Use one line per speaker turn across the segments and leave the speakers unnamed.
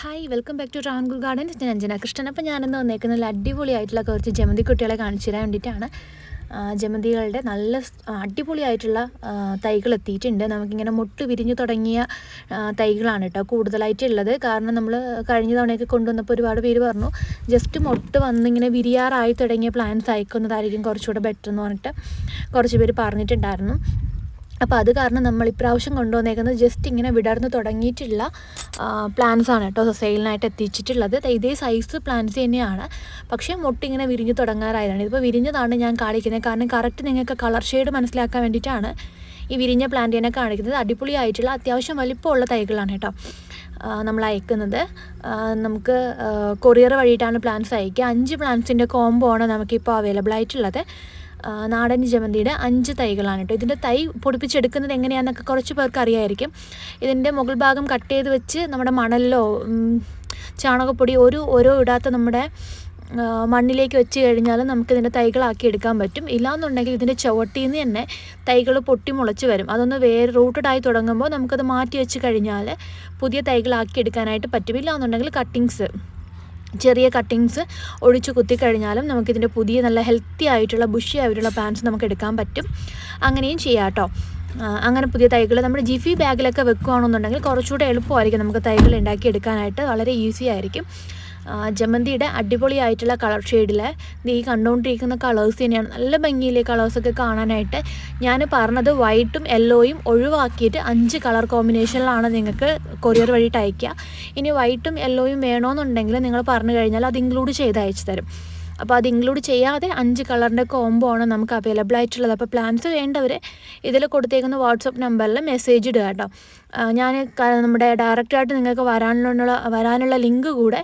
Hi welcome back to Travancore Garden ഞാൻ അഞ്ജന കൃഷ്ണൻ. അപ്പോൾ ഞാനിന്ന് നല്ല അടിപൊളിയായിട്ടുള്ള കുറച്ച് ജമന്തി കുട്ടികളെ കാണിച്ചു തരാൻ വേണ്ടിയിട്ടാണ് ജമന്തികളുടെ നല്ല അടിപൊളിയായിട്ടുള്ള തൈകൾ എത്തിയിട്ടുണ്ട്. നമുക്കിങ്ങനെ മുട്ട് വിരിഞ്ഞു തുടങ്ങിയ തൈകളാണ് കേട്ടോ കൂടുതലായിട്ടുള്ളത്. കാരണം നമ്മൾ കഴിഞ്ഞ തവണയൊക്കെ കൊണ്ടുവന്നപ്പോൾ ഒരുപാട് പേര് പറഞ്ഞു ജസ്റ്റ് മുട്ട് വന്നിങ്ങനെ വിരിയാറായി തുടങ്ങിയ പ്ലാന്റ്സ് അയക്കുന്നതായിരിക്കും കുറച്ചുകൂടെ ബെറ്റർ എന്ന് പറഞ്ഞിട്ട് കുറച്ച് പേര് പറഞ്ഞിട്ടുണ്ടായിരുന്നു. അപ്പോൾ അത് കാരണം നമ്മൾ ഇപ്രാവശ്യം കൊണ്ടുവന്നേക്കുന്നത് ജസ്റ്റ് ഇങ്ങനെ വിടർന്ന് തുടങ്ങിയിട്ടുള്ള പ്ലാന്റ്സ് ആണ് കേട്ടോ സെയിലിനായിട്ട് എത്തിച്ചിട്ടുള്ളത്. ഇതേ സൈസ് പ്ലാന്റ്സ് തന്നെയാണ്. പക്ഷേ മുട്ടിങ്ങനെ വിരിഞ്ഞ് തുടങ്ങാറായതാണ്. ഇതിപ്പോൾ വിരിഞ്ഞതാണ് ഞാൻ കാണിക്കുന്നത്. കാരണം കറക്റ്റ് നിങ്ങൾക്ക് കളർ ഷെയ്ഡ് മനസ്സിലാക്കാൻ വേണ്ടിയിട്ടാണ് ഈ വിരിഞ്ഞ പ്ലാന്റിനെ കാണിക്കുന്നത്. അടിപൊളിയായിട്ടുള്ള അത്യാവശ്യം വലിപ്പമുള്ള തൈകളാണ് കേട്ടോ നമ്മൾ അയക്കുന്നത്. നമുക്ക് കൊറിയർ വഴിയിട്ടാണ് പ്ലാന്റ്സ് അയക്കുക. അഞ്ച് പ്ലാന്റ്സിന്റെ കോംബോ ആണ് നമുക്കിപ്പോൾ അവൈലബിൾ ആയിട്ടുള്ളത്. നാടൻ ജമന്തിയുടെ അഞ്ച് തൈകളാണ് കേട്ടോ ഇതിന്റെ തൈ പൊടിപ്പിച്ചെടുക്കുന്നത് എങ്ങനെയാണെന്നൊക്കെ കുറച്ച് പേർക്ക് അറിയായിരിക്കും. ഇതിന്റെ മുകൾ ഭാഗം കട്ട് ചെയ്ത് വെച്ച് നമ്മുടെ മണലിലോ ചാണകപ്പൊടി ഒരു ഓരോ ഇടാത്ത നമ്മുടെ മണ്ണിലേക്ക് വെച്ച് കഴിഞ്ഞാൽ നമുക്ക് നമുക്കിതിന്റെ തൈകളാക്കി എടുക്കാൻ പറ്റും. ഇല്ലാന്നുണ്ടെങ്കിൽ ഇതിന്റെ ചുവട്ടിൽ നിന്ന് തന്നെ തൈകൾ പൊട്ടി മുളച്ച് വരും. അതൊന്ന് വേറെ റൂട്ടഡായി തുടങ്ങുമ്പോൾ നമുക്കത് മാറ്റി വെച്ച് കഴിഞ്ഞാൽ പുതിയ തൈകളാക്കി എടുക്കാനായിട്ട് പറ്റും. ഇല്ലാന്നുണ്ടെങ്കിൽ കട്ടിങ്സ്. ചെറിയ കട്ടിങ്സ് ഒഴിച്ച് കുത്തിക്കഴിഞ്ഞാലും നമുക്കിതിന്റെ പുതിയ നല്ല ഹെൽത്തി ആയിട്ടുള്ള ബുഷി ആയിട്ടുള്ള പ്ലാന്റ്സ് നമുക്ക് എടുക്കാൻ പറ്റും. അങ്ങനെയും ചെയ്യാം കേട്ടോ. അങ്ങനെ പുതിയ തൈകൾ നമ്മുടെ ജിഫി ബാഗിലൊക്കെ വെക്കുകയാണെന്നുണ്ടെങ്കിൽ കുറച്ചുകൂടെ എളുപ്പമായിരിക്കും നമുക്ക് തൈകൾ ഉണ്ടാക്കി എടുക്കാനായിട്ട്. വളരെ ഈസി ആയിരിക്കും. ജമന്തിയുടെ അടിപൊളിയായിട്ടുള്ള കളർ ഷെയ്ഡിലെ ഈ കണ്ടുകൊണ്ടിരിക്കുന്ന കളേഴ്സ് തന്നെയാണ്. നല്ല ഭംഗിയിലെ കളേഴ്സൊക്കെ കാണാനായിട്ട്. ഞാൻ പറഞ്ഞത് വൈറ്റും യെല്ലോയും ഒഴിവാക്കിയിട്ട് അഞ്ച് കളർ കോമ്പിനേഷനിലാണ് നിങ്ങൾക്ക് കൊറിയർ വഴിയിട്ട് അയക്കുക ഇനി വൈറ്റും യെല്ലോയും വേണമെന്നുണ്ടെങ്കിൽ നിങ്ങൾ പറഞ്ഞു കഴിഞ്ഞാൽ അത് ഇൻക്ലൂഡ് ചെയ്ത് അയച്ചു തരും. അപ്പോൾ അത് ഇൻക്ലൂഡ് ചെയ്യാതെ അഞ്ച് കളറിന്റെ കോംബോ ആണ് നമുക്ക് അവൈലബിൾ ആയിട്ടുള്ളത്. അപ്പോൾ പ്ലാൻസ് വേണ്ടവർ ഇതിൽ കൊടുത്തേക്കുന്ന വാട്സപ്പ് നമ്പറിൽ മെസ്സേജ് ഇടുക കേട്ടോ. ഞാൻ നമ്മുടെ ഡയറക്റ്റായിട്ട് നിങ്ങൾക്ക് വരാനുള്ള വരാനുള്ള ലിങ്ക് കൂടെ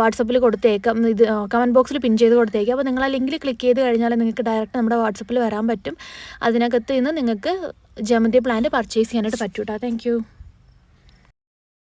വാട്സപ്പിൽ കൊടുത്തേക്കാം. ഇത് കമന്റ് ബോക്സിൽ പിൻ ചെയ്ത് കൊടുത്തേക്കാം. അപ്പോൾ നിങ്ങൾ ആ ലിങ്കിൽ ക്ലിക്ക് ചെയ്ത് കഴിഞ്ഞാൽ നിങ്ങൾക്ക് ഡയറക്റ്റ് നമ്മുടെ വാട്സപ്പിൽ വരാൻ പറ്റും. അതിനകത്ത് നിന്ന് നിങ്ങൾക്ക് ജമന്തി പ്ലാന്റ് പർച്ചേസ് ചെയ്യാനായിട്ട് പറ്റൂട്ടോ. താങ്ക്